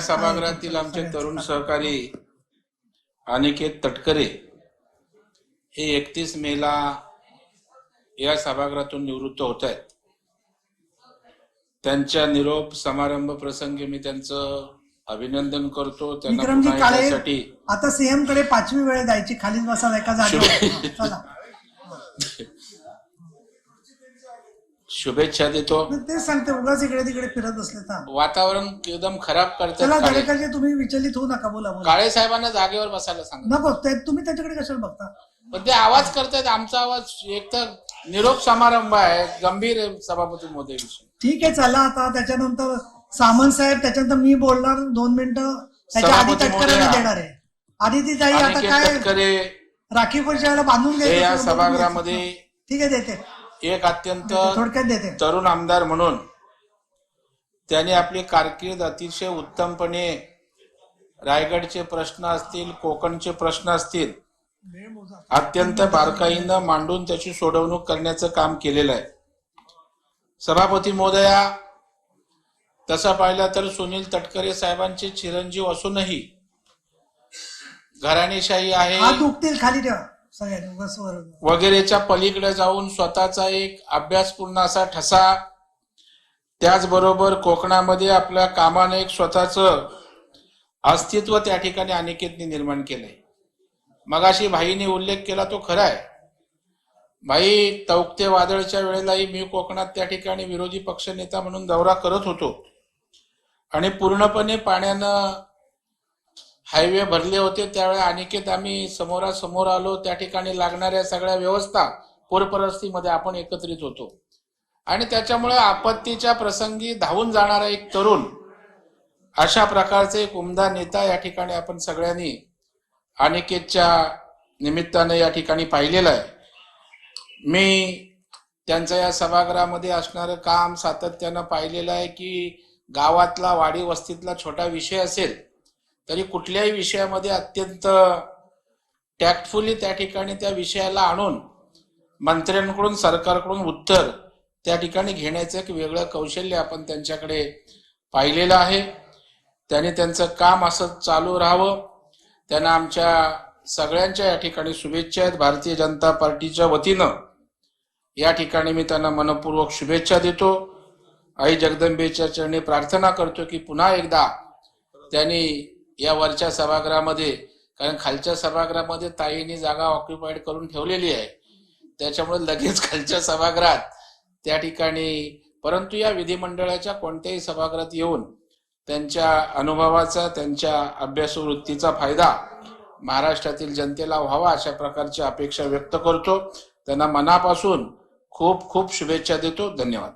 सभागृहातील आमचे तरुण सहकारी अनिकेत तटकरे हे एकतीस मेला या सभागृहातून निवृत्त होत आहेत. त्यांच्या निरोप समारंभ प्रसंगी मी त्यांचं अभिनंदन करतो. विक्रमजी काळे येण्यासाठी आता सीएमकडे पाचवी वेळ जायची खालीच बसायला एका जागेवर. चला. शुभेच्छा देतो. तेच सांगते उगाच इकडे तिकडे फिरत बसले तर वातावरण एकदम खराब करतात दरेकरजी तुम्ही विचलित होऊ नका बोला बोला. काळे साहेबांना जागेवर बसायला सांग. नको ते तुम्ही त्याच्याकडे कशाला बघता? पण ते आवाज करतायत आमचा आवाज एक तर निरोप समारंभ आहे गंभीर आहे सभापती मोदी विषयी ठीक आहे चला आता त्याच्यानंतर सामंत साहेब त्याच्यानंतर मी बोलणार दोन मिनिटं. त्याच्या आधी सभापती महोदया. देणार आहे. आधी ती ताई आता अनिकेत काय? तटकरे. राखी परिचयाला बांधून हे या सभागृहामध्ये. ठीक आहे देते. एक अत्यंत थोडक्यात देते. तरुण आमदार म्हणून त्यांनी आपली कारकीर्द अतिशय उत्तमपणे रायगडचे प्रश्न असतील कोकणचे प्रश्न असतील अत्यंत बारकाईनं मांडून त्याची सोडवणूक करण्याचं काम केलेलं आहे. सभापती महोदया तसं पाहिलं तर सुनील तटकरे साहेबांचे चिरंजीव असूनही घराणेशाही आहे. खाली ठेवा. वगैरेच्या पलीकडे जाऊन स्वतःचा एक अभ्यासपूर्ण असा ठसा. त्याचबरोबर कोकणामध्ये आपल्या कामाने एक स्वतःच अस्तित्व त्या ठिकाणी अनिकेतने निर्माण केलंय. मगाशी भाईने उल्लेख केला तो खरा आहे भाई तौक्ते वादळच्या वेळेलाही मी कोकणात त्या ठिकाणी विरोधी पक्षनेता म्हणून दौरा करत होतो. आणि पूर्णपणे पाण्यानं हायवे भरले होते त्यावेळी अनिकेत आम्ही समोरासमोर आलो. त्या ठिकाणी लागणाऱ्या सगळ्या व्यवस्था पूरपरिस्थितीमध्ये आपण एकत्रित होतो. आणि त्याच्यामुळे आपत्तीच्या प्रसंगी धावून जाणारा एक तरुण अशा प्रकारचे एक उमदा नेता या ठिकाणी आपण सगळ्यांनी अनिकेतच्या निमित्ताने या ठिकाणी पाहिलेलं आहे. मी त्यांचं या सभागृहामध्ये असणारं काम सातत्यानं पाहिलेलं आहे की गावातला वाडी वस्तीतला छोटा विषय असेल तरी कुठल्याही विषयामध्ये अत्यंत टॅक्टफुली त्या ठिकाणी त्या विषयाला आणून मंत्र्यांकडून सरकारकडून उत्तर त्या ठिकाणी घेण्याचं एक वेगळं कौशल्य आपण त्यांच्याकडे पाहिलेलं आहे. त्याने त्यांचं काम असं चालू राहावं. त्यांना आमच्या सगळ्यांच्या या ठिकाणी शुभेच्छा आहेत. भारतीय जनता पार्टीच्या वतीनं या ठिकाणी मी त्यांना मनपूर्वक शुभेच्छा देतो. आई जगदंबेच्या चरणी प्रार्थना करतो की पुन्हा एकदा त्यांनी या वरच्या सभागृहामध्ये कारण खालच्या सभागृहामध्ये ताईंनी जागा ऑक्युपाईड करून ठेवलेली आहे. त्याच्यामुळे लगेच खालच्या सभागृहात त्या ठिकाणी परंतु या विधिमंडळाच्या कोणत्याही सभागृहात येऊन त्यांच्या अनुभवाचा त्यांच्या अभ्यासवृत्तीचा फायदा महाराष्ट्रातील जनतेला व्हावा अशा प्रकारची अपेक्षा व्यक्त करतो. त्यांना मनापासून खूप खूप शुभेच्छा देतो. धन्यवाद.